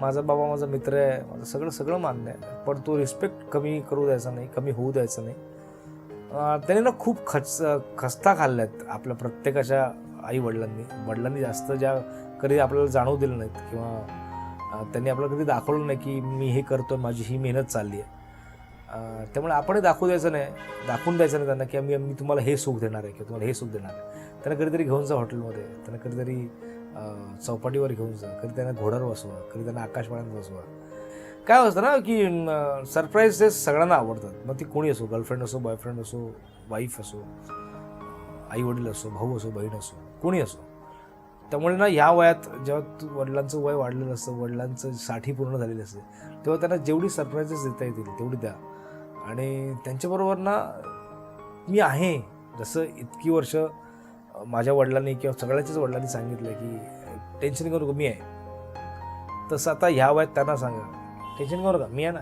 माझा बाबा माझा मित्र आहे माझं सगळं सगळं मान्य आहे. पण तो रिस्पेक्ट कमी करू द्यायचा नाही कमी होऊ द्यायचा नाही. त्याने ना खूप खच खस्ता खाल्ल्यात आपल्या प्रत्येकाच्या आई वडिलांनी वडिलांनी जास्त ज्या कधी आपल्याला जाणवू दिलं नाहीत किंवा त्यांनी आपल्याला कधी दाखवलं नाही की मी हे करतो माझी ही मेहनत चालली आहे. त्यामुळे आपणही दाखवू द्यायचं नाही दाखवून द्यायचं नाही त्यांना की मी मी तुम्हाला हे सुख देणार आहे किंवा तुम्हाला हे सुख देणार आहे. त्यांना कधीतरी घेऊन जा हॉटेलमध्ये त्यांना कधीतरी चौपाटीवर घेऊन जा कधी त्यांना घोड्यावर बसवा कधी त्यांना आकाशवाण्यात बसवा. काय असतं ना की सरप्राईजेस सगळ्यांना आवडतात. मग ती कोणी असो गर्लफ्रेंड असो बॉयफ्रेंड असो वाईफ असो आई वडील असो भाऊ असो बहीण असो कोणी असो. त्यामुळे ना ह्या वयात जेव्हा तू वडिलांचं वय वाढलेलं असतं वडिलांचं साठी पूर्ण झालेली असते तेव्हा त्यांना जेवढी सरप्राईजेस देता येतील तेवढी द्या. आणि त्यांच्याबरोबर ना मी आहे. जसं इतकी वर्ष माझ्या वडिलांनी किंवा सगळ्याच्याच वडिलांनी सांगितलं की टेन्शन करू नको मी आहे. तसं आता ह्या वयात त्यांना सांगा टेन्शन करू नका मी आहे ना.